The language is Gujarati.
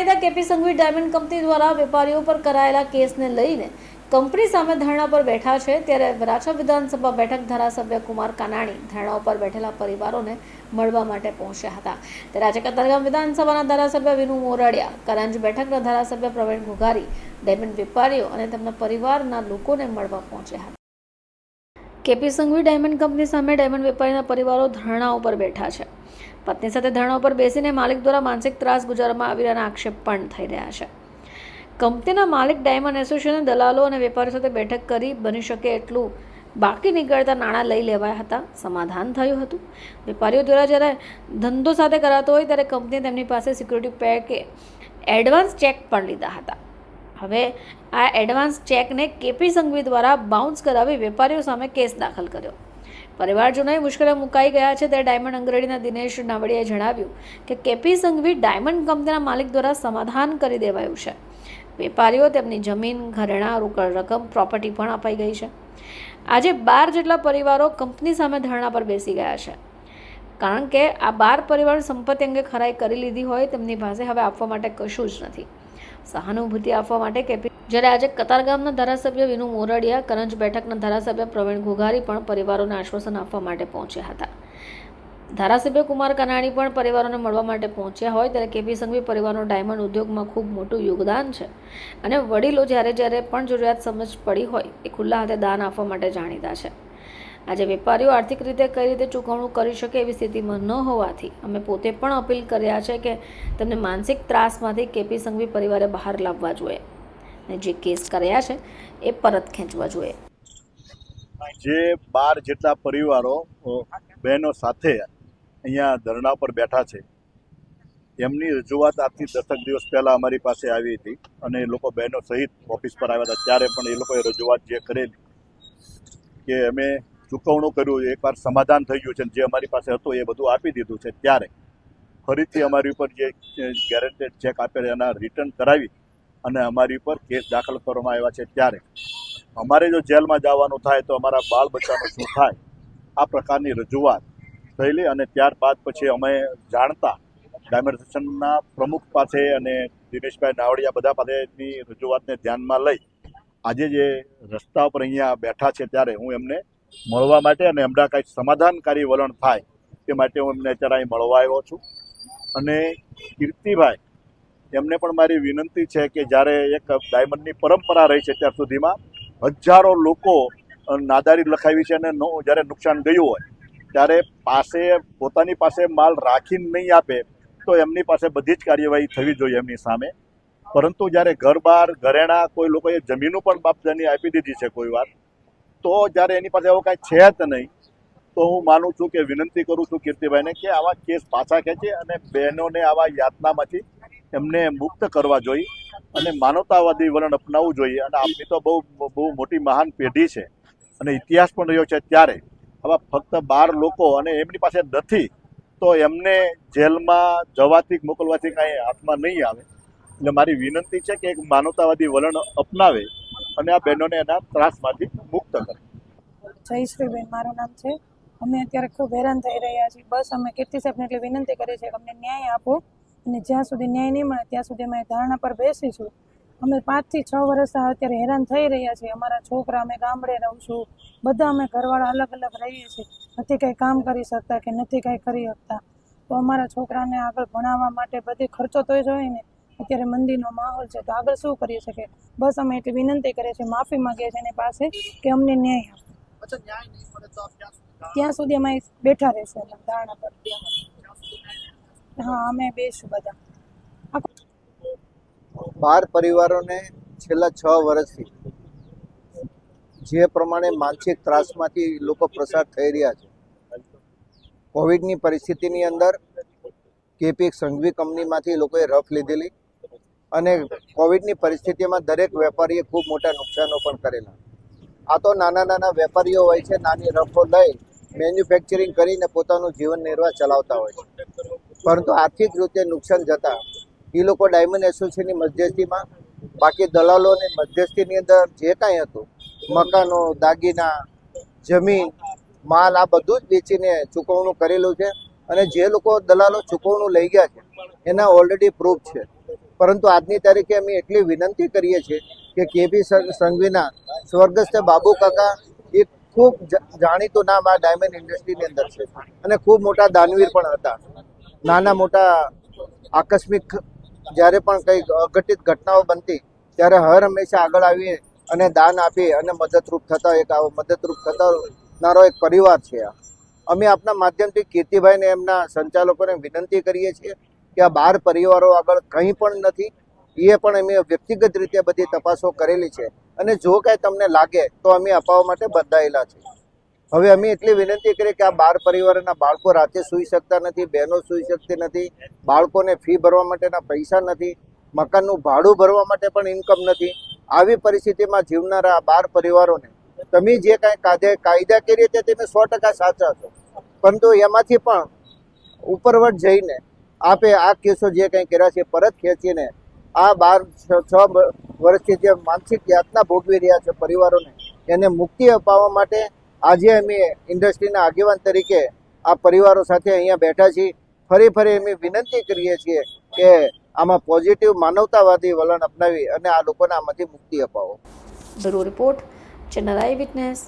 જાણીતા કેપી સંઘવી ડાયમંડ કંપની દ્વારા વેપારીઓ પર કરાયેલા કેસને લઈને કંપની સામે ધરણા પર બેઠા છે. ત્યારે વરાછા વિધાનસભા બેઠક ધારાસભ્ય કુમાર કાનાણી ધરણા ઉપર બેઠેલા પરિવારોને મળવા માટે પહોંચ્યા હતા. ત્યારે આજે કતારગામ વિધાનસભાના ધારાસભ્ય વિનુ મોરડિયા, કરંજ બેઠકના ધારાસભ્ય પ્રવીણ ઘુઘારી, ડાયમંડ વેપારીઓ અને તેમના પરિવારના લોકોને મળવા પહોંચ્યા હતા. કેપી સંઘવી ડાયમંડ કંપની સામે ડાયમંડ વેપારીના પરિવારો ધરણા ઉપર બેઠા છે. પત્ની સાથે ધરણા ઉપર બેસીને માલિક દ્વારા માનસિક ત્રાસ ગુજારવામાં આવી રહ્યાના આક્ષેપ પણ થઈ રહ્યા છે. કંપનીના માલિક ડાયમંડ એસોસિએશને દલાલો અને વેપારીઓ સાથે બેઠક કરી બની શકે એટલું બાકી નીકળતા નાણાં લઈ લેવાયા હતા. સમાધાન થયું હતું. વેપારીઓ દ્વારા જ્યારે ધંધો સાથે કરાતો હોય ત્યારે કંપનીએ તેમની પાસે સિક્યુરિટી પેકે એડવાન્સ ચેક પણ લીધા હતા. હવે આ એડવાન્સ ચેકને કેપી સંઘવી દ્વારા બાઉન્સ કરાવી વેપારીઓ સામે કેસ દાખલ કર્યો. પરિવારજનોએ મુશ્કેલીઓ મુકાઈ ગયા છે ત્યારે ડાયમંડ અંગ્રેડીના દિનેશ નાવડિયાએ જણાવ્યું કે કેપી સંઘવી ડાયમંડ કંપનીના માલિક દ્વારા સમાધાન કરી દેવાયું છે. વેપારીઓ તેમની જમીન, ઘરેણાં, રોકડ રકમ, પ્રોપર્ટી પણ અપાઈ ગઈ છે. આજે બાર જેટલા પરિવારો કંપની સામે ધરણા પર બેસી ગયા છે. કારણ કે આ બાર પરિવાર સંપત્તિ અંગે ખરાઈ કરી લીધી હોય તેમની પાસે હવે આપવા માટે કશું જ નથી. સહાનુભૂતિ આપવા માટે કેપી જ્યારે આજે કતારગામના ધારાસભ્ય વિનુ મોરડિયા, કરંજ બેઠકના ધારાસભ્ય પ્રવીણ ઘોઘારી પણ પરિવારોને આશ્વાસન આપવા માટે પહોંચ્યા હતા. ધારાસભ્ય કુમાર કનાણી પણ પરિવારોને મળવા માટે પહોંચ્યા હોય ત્યારે કેપી સંઘવી પરિવારનો ડાયમંડ ઉદ્યોગમાં ખૂબ મોટું યોગદાન છે. અને વડીલો જ્યારે જ્યારે પણ જરૂરિયાત સમજ પડી હોય, એ ખુલ્લા હાથે દાન આપવા માટે જાણીતા છે. આજે વેપારીઓ આર્થિક રીતે કઈ રીતે ચૂકવણું કરી શકે એવી સ્થિતિમાં ન હોવાથી અમે પોતે પણ અપીલ કર્યા છે કે તેમને માનસિક ત્રાસમાંથી કેપી સંઘવી પરિવારે બહાર લાવવા જોઈએ. અને જે કેસ કર્યા છે, એ પરત ખેંચવા જોઈએ. જે બાર જેટલા પરિવારો બહેનો સાથે અહીંયા ધરણા પર બેઠા છે, એમની રજૂઆત આજથી દસક દિવસ પહેલાં અમારી પાસે આવી હતી અને એ લોકો બહેનો સહિત ઓફિસ પર આવ્યા હતા. ત્યારે પણ એ લોકોએ રજૂઆત જે કરેલી કે અમે ચૂકવણું કર્યું એકવાર સમાધાન થઈ ગયું છે જે અમારી પાસે હતું એ બધું આપી દીધું છે ત્યારે. ફરીથી અમારી ઉપર જે ગેરંટેડ ચેક આપેલ એના રિટર્ન કરાવી અને અમારી ઉપર કેસ દાખલ કરવામાં આવ્યા છે ત્યારે. અમારે જો જેલમાં જવાનું થાય તો અમારા બાળ બચ્ચાનું શું થાય? આ પ્રકારની રજૂઆત થયેલી અને ત્યારબાદ પછી અમે જાણતા ડાયમંડ પ્રમુખ પાસે અને દિનેશભાઈ નાવડિયા બધા પાસેની રજૂઆતને ધ્યાનમાં લઈ આજે જે રસ્તા ઉપર અહીંયા બેઠા છે ત્યારે હું એમને મળવા માટે અને એમના કાંઈક સમાધાનકારી વલણ થાય તે માટે હું એમને અત્યારે અહીં મળવા આવ્યો છું. અને કીર્તિભાઈ, એમને પણ મારી વિનંતી છે કે જ્યારે એક ડાયમંડની પરંપરા રહી છે ત્યાર સુધીમાં, હજારો લોકો નાદારી લખાવી છે અને જ્યારે નુકસાન ગયું હોય, ત્યારે પાસે, પોતાની પાસે માલ રાખીને નહીં આપે, તો એમની પાસે બધી જ કાર્યવાહી થવી જોઈએ એમની સામે. પરંતુ જ્યારે ઘર બાર ઘરેણા કોઈ લોકોએ જમીનો પણ બાપદાની આપી દીધી છે કોઈ વાર તો જ્યારે એની પાસે એવો કાંઈ છે જ નહીં, તો હું માનું છું કે વિનંતી કરું છું કીર્તિભાઈને કે આવા કેસ પાછા ખેંચે અને બહેનોને આવા યાતનામાંથી એમને મુક્ત કરવા જોઈએ અને માનવતાવાદી વલણ અપનાવવું જોઈએ. અને આપણી તો બહુ બહુ મોટી મહાન પેઢી છે અને ઇતિહાસ પણ રહ્યો છે ત્યારે. આવા ફક્ત બાર લોકો અને એમની પાસે નથી, તો એમને જેલમાં જવાથી મોકલવાથી કાંઈ હાથમાં નહીં આવે. એટલે મારી વિનંતી છે કે એક માનવતાવાદી વલણ અપનાવે અને આ બહેનોને એના ત્રાસમાંથી મુક્ત કરે. જયશ્રીબેન મારું નામ છે. અમે અત્યારે ખૂબ હેરાન થઈ રહ્યા છીએ. બસ અમે કીર્તિ સાહેબને એટલી વિનંતી કરીએ છીએ કે અમને ન્યાય આપો અને જ્યાં સુધી ન્યાય નહીં મળે ત્યાં સુધી અમે ધારણા પર બેસીશું અમે પાંચથી છ વર્ષ અત્યારે હેરાન થઈ રહ્યા છીએ. અમારા છોકરા, અમે ગામડે રહું છું. બધા અમે ઘરવાળા અલગ અલગ રહીએ છીએ. નથી કંઈ કામ કરી શકતા કે નથી કંઈ કરી શકતા. તો અમારા છોકરાને આગળ ભણાવવા માટે બધી ખર્ચો તો જોઈએ ને. અત્યારે મંદીનો માહોલ છે તો આગળ શું કરી શકે? બસ અમે એટલી વિનંતી કરીએ છીએ માફી માંગીએ છીએ એની પાસે કે અમને ન્યાય આપો. ત્યાં સુધી અમે બેઠા રહેશે ધારણા પર. હા અમે બેસું બધા. બાર પરિવારોને છેલ્લા છ વર્ષથી જે પ્રમાણે માનસિક ત્રાસમાંથી લોકો પ્રસાર થઈ રહ્યા છે કોવિડની પરિસ્થિતિની અંદર કેપી સંઘવી કંપનીમાંથી લોકોએ રફ લીધેલી. અને કોવિડની પરિસ્થિતિમાં દરેક વેપારીએ ખૂબ મોટા નુકસાનો પણ કરેલા. આ તો નાના નાના વેપારીઓ હોય છે, નાની રફો લઈ મેન્યુફેક્ચરિંગ કરીને પોતાનું જીવન નિર્વાહ ચલાવતા હોય છે. પરંતુ આર્થિક રીતે નુકસાન જતા એ લોકો ડાયમંડ એસોસિએશનની મધ્યસ્થીમાં, બાકી દલાલોની મધ્યસ્થીની અંદર જે કાંઈ હતું, મકાનો, દાગીના, જમીન, માલ, આ બધું જ વેચીને ચૂકવણું કરેલું છે અને જે લોકો દલાલો ચૂકવણું લઈ ગયા છે, એના ઓલરેડી પ્રૂફ છે. પરંતુ આજની તારીખે અમે એટલી વિનંતી કરીએ છીએ કે કેપી સંઘવીના સ્વર્ગસ્થ બાબુ કાકા એ ખૂબ જાણીતું નામ આ ડાયમંડ ઇન્ડસ્ટ્રીની અંદર છે. અને ખૂબ મોટા દાનવીર પણ હતા. નાના મોટા આકસ્મિક જ્યારે પણ કંઈક અઘટિત ઘટનાઓ બનતી, ત્યારે હર હંમેશા આગળ આવી અને દાન આપી અને મદદરૂપ થતા એક આવો, મદદરૂપ થતાનારો એક પરિવાર છે આ. અમે આપના માધ્યમથી કીર્તિભાઈને એમના સંચાલકોને વિનંતી કરીએ છીએ કે આ બાર પરિવારો આગળ કંઈ પણ નથી એ પણ અમે વ્યક્તિગત રીતે બધી તપાસો કરેલી છે. અને જો કાંઈ તમને લાગે, તો અમે અપાવવા માટે બંધાયેલા છે. હવે અમે એટલી વિનંતી કરીએ કે આ બાર પરિવારના બાળકો રાતે સૂઈ શકતા નથી, બહેનો સૂઈ શકતી નથી, બાળકોને ફી ભરવા માટેના પૈસા નથી, મકાનનું ભાડું ભરવા માટે પણ ઇન્કમ નથી. આવી પરિસ્થિતિમાં જીવનારા આ બાર પરિવારોને તમે જે કાંઈ કાયદા કાયદા કરીએ તે તમે સો ટકા સાચા છો. પરંતુ એમાંથી પણ ઉપરવટ જઈને આપે આ કેસો જે કંઈ કર્યા છે, પરત ખેંચીને આ બાર, છ વર્ષથી જે માનસિક યાતના ભોગવી રહ્યા છે પરિવારોને, એને મુક્તિ અપાવવા માટે આજે અમે ઇન્ડસ્ટ્રીના આગેવાન તરીકે આ પરિવારો સાથે અહીંયા બેઠા છીએ. ફરી ફરી અમે વિનંતી કરીએ છીએ કે આમાં પોઝિટિવ માનવતાવાદી વલણ અપનાવી અને આ લોકોને આમાંથી મુક્તિ અપાવો. Report, channel eye witness.